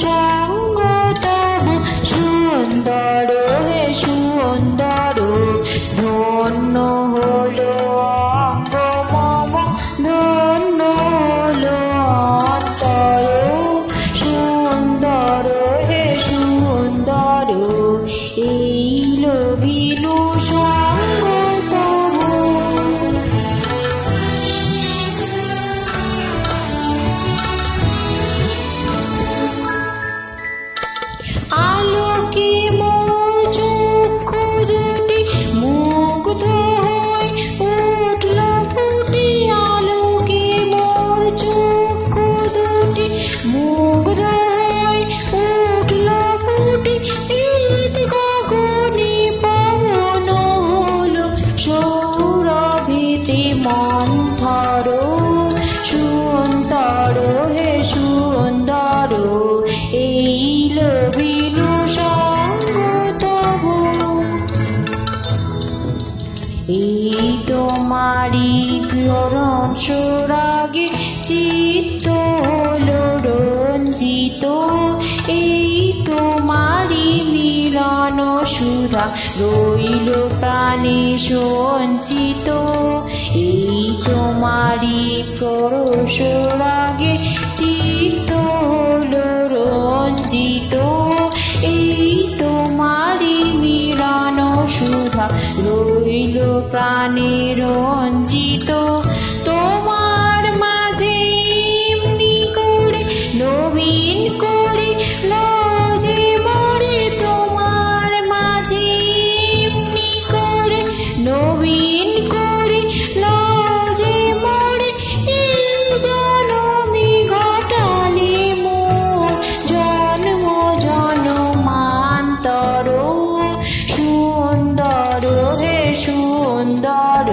show. Eid গগনে পাবন হলো, সৌরভীতে মন ধরো সুন্দর হে সুন্দর, এই লবিলু সঙ্গত এই তোমারি বিরণ সুরাগে চিত্ত সুধা রইল প্রাণে সঞ্চিত। এই তোমারি পরশ রাগে চিত্ত হলো রঞ্জিত। এই তোমারি মিলন সুধা রইল প্রাণে রঞ্জিত। সুন্দর